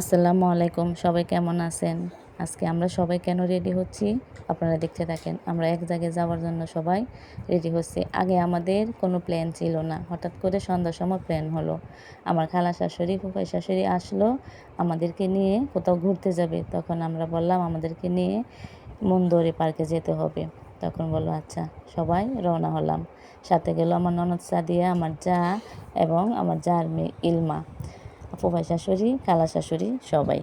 আসসালামু আলাইকুম, সবাই কেমন আছেন? আজকে আমরা সবাই কেন রেডি হচ্ছি? আপনারা দেখতে থাকেন, আমরা এক জায়গায় যাওয়ার জন্য সবাই রেডি হচ্ছি। আগে আমাদের কোনো প্ল্যান ছিল না, হঠাৎ করে সন্ধ্যার সময় প্ল্যান হলো। আমার খালা শাশুড়ি ফুফাই শাশুড়ি আসলো আমাদেরকে নিয়ে, কোথাও ঘুরতে যাবে। তখন আমরা বললাম, আমাদেরকে নিয়ে মন্দরে পার্কে যেতে হবে। তখন বলল আচ্ছা। সবাই রওনা হলাম। সাথে গেল আমার ননদ সাদিয়া, আমার যা এবং আমার যার মেয়ে ইলমা। ফুফাই শাশুড়ি খালা শাশুড়ি, সবাই।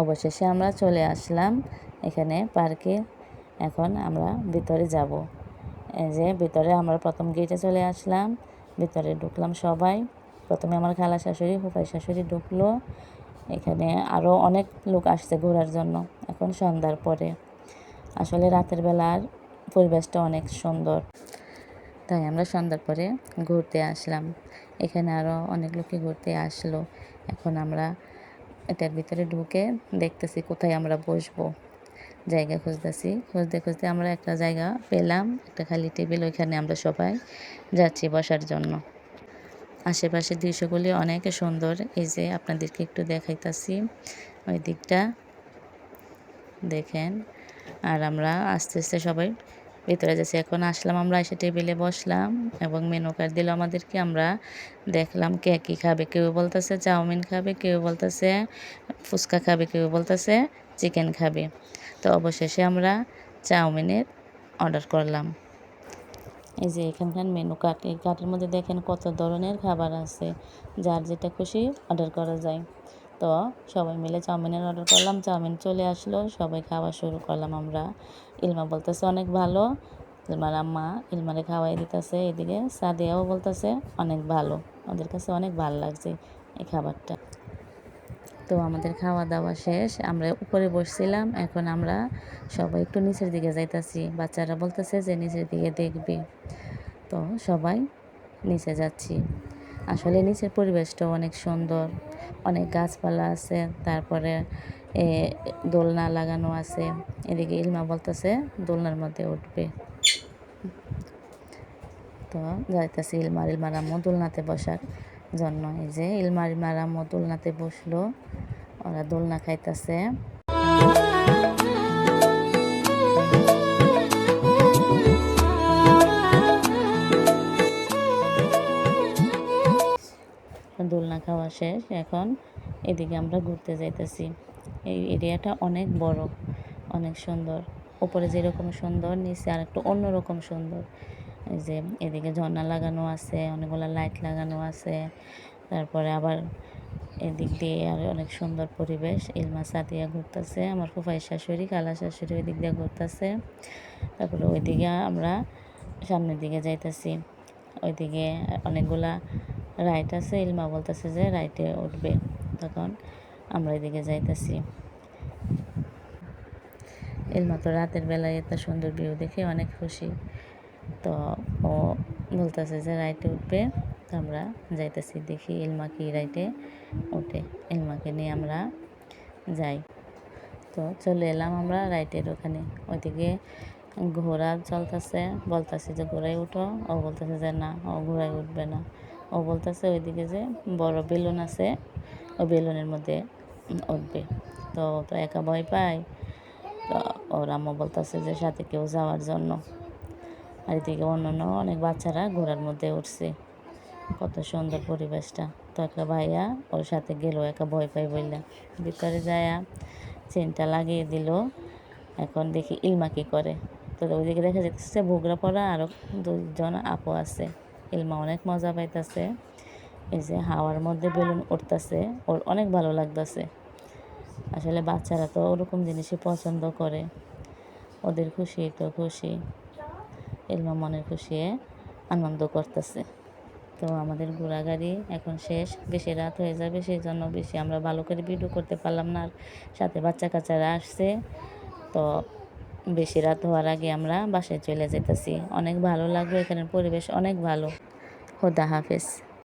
অবশেষে আমরা চলে আসলাম এখানে পার্কে। এখন আমরা ভিতরে যাব। এই যে ভিতরে আমরা প্রথম গেটে চলে আসলাম। ভিতরে ঢুকলাম সবাই। প্রথমে আমার খালা শাশুড়ি, ফুফাই শাশুড়ি ঢুকলো। এখানে আরও অনেক লোক আসছে ঘোরার জন্য, এখন সন্ধ্যার পরে। আসলে রাতের বেলার পরিবেশটা অনেক সুন্দর। তাই আমরা সন্ধ্যার পরে ঘুরতে আসলাম। এখানে আরও অনেক লোকে ঘুরতে আসলো। এখন আমরা এটার ভিতরে ঢুকে দেখতেছি কোথায় আমরা বসবো। জায়গা খুঁজতেছি। খুঁজতে খুঁজতে আমরা একটা জায়গা পেলাম, একটা খালি টেবিল, ওইখানে আমরা সবাই যাচ্ছি বসার জন্য। আশেপাশে দৃশ্যগুলি অনেক সুন্দর। এই যে আপনাদেরকে একটু দেখাইতাছি ওই দিকটা। দেখেন, আর আমরা আস্তে আস্তে সবাই ভিতরে যাচ্ছি। এখন আসলাম, আমরা এসে টেবিলে বসলাম এবং মেনু কার্ড দিল আমাদেরকে। আমরা দেখলাম কে কী খাবে, কেউ বলতেছে চাউমিন খাবে, কেউ বলতেছে ফুচকা খাবে, কেউ বলতেছে চিকেন খাবে। তো অবশেষে আমরা চাউমিনের অর্ডার করলাম। এই যে এখানকার মেনু কার্ড এই কার্ডের মধ্যে দেখেন কত ধরনের খাবার আছে, যার যেটা খুশি অর্ডার করা যায়। তো সবাই মিলে চাউমিনের অর্ডার করলাম, চাউমিন চলে আসলো, সবাই খাওয়া শুরু করলাম আমরা। ইলমা বলতেছে, অনেক ভালো। ইলমার আম্মা ইলমারে খাওয়াই দিতেছে, এদিকে সাদিয়াও বলতেছে, অনেক ভালো। ওদের কাছে অনেক ভালো লাগছে এই খাবারটা। তো আমাদের খাওয়া দাওয়া শেষ, আমরা উপরে বসছিলাম, এখন আমরা সবাই একটু নিচের দিকে যাইতাছি। বাচ্চারা বলতেছে যে, নিচের দিকে দেখবে। তো সবাই নিচে যাচ্ছি। আসলে নিচের পরিবেশটাও অনেক সুন্দর। অনেক গাছপালা আছে, তারপরে দোলনা লাগানো আছে। এদিকে ইলমা বলতেছে, দোলনার মধ্যে উঠবে। তো যাইতেছি ইলমার ইলমার আম্মু দোলনাতে বসার জন্য। এই যে ইলমার ইলমার আম্মু দোলনাতে বসল, ওরা দোলনা খাইতেছে। শেষ এখন এদিকে আমরা ঘুরতে যাইতেছি। এই এরিয়াটা অনেক বড়, অনেক সুন্দর। উপরে যেরকম সুন্দর, নিচে আর একটু অন্যরকম সুন্দর। এই যে এদিকে ঝর্ণা লাগানো আছে, অনেকগুলো লাইট লাগানো আছে। তারপরে আবার এদিক দিয়ে আর অনেক সুন্দর পরিবেশ। ইলমা সাদিয়া ঘুরতেছে, আমার ফুফাই শাশুড়ি কালা শাশুড়ি ওই দিক দিয়ে ঘুরতেছে। তারপরে ওইদিকে আমরা সামনের দিকে যাইতেছি। ওইদিকে অনেকগুলা রাইট আছে, ইলমা বলতেছে যে রাইটে উঠবে। তখন আমরা এদিকে যাইতেছি। ইলমা তো রাতের বেলায় এত সুন্দর ভিউ দেখে অনেক খুশি। তো ও বলতেছে যে রাইটে উঠবে। তো আমরা যাইতেছি, দেখি ইলমা কি রাইটে ওঠে ইলমাকে নিয়ে আমরা যাই। তো চলে এলাম আমরা রাইটের ওখানে। ওইদিকে ঘোড়া চলতেছে, বলতেছে যে ঘোড়ায় উঠো। ও বলতেছে যে না, ও ঘোড়ায় উঠবে না। ও বলতেছে ওইদিকে যে বড় বেলুন আছে ওই বেলুনের মধ্যে উঠবে। তো তো একা ভয় পায়। তো ওর আম্মু বলতেছে যে সাথে কেউ যাওয়ার জন্য। আর এদিকে অন্য অন্য অনেক বাচ্চারা ঘোড়ার মধ্যে উঠছে। কত সুন্দর পরিবেশটা। তো একটা ভাইয়া ওর সাথে গেল একা ভয় পাই বললাম ভিতরে যায়া চেনটা লাগিয়ে দিল। এখন দেখি ইলমা কী করে। তো ওইদিকে দেখা যাচ্ছে ভোগরা পড়া আরও দুজন আপু আছে। ইলমা অনেক মজা পাইতেছে। এই যে হাওয়ার মধ্যে বেলুন উঠতেছে, ওর অনেক ভালো লাগতেছে। আসলে বাচ্চারা তো ওরকম জিনিসই পছন্দ করে। ওদের খুশি, তো খুশি। ইলমা মনের খুশি আনন্দ করতেছে। তো আমাদের ঘোরাগাড়ি এখন শেষ। বেশি রাত হয়ে যাবে সেই জন্য বেশি আমরা ভালো করে ভিডিও করতে পারলাম না। আর সাথে বাচ্চা কাচ্চারা আসছে, তো বেশি রাত হওয়ার আগে আমরা বাসায় চলে যেতেছি। অনেক ভালো লাগল, এখানের পরিবেশ অনেক ভালো। খোদা হাফেজ।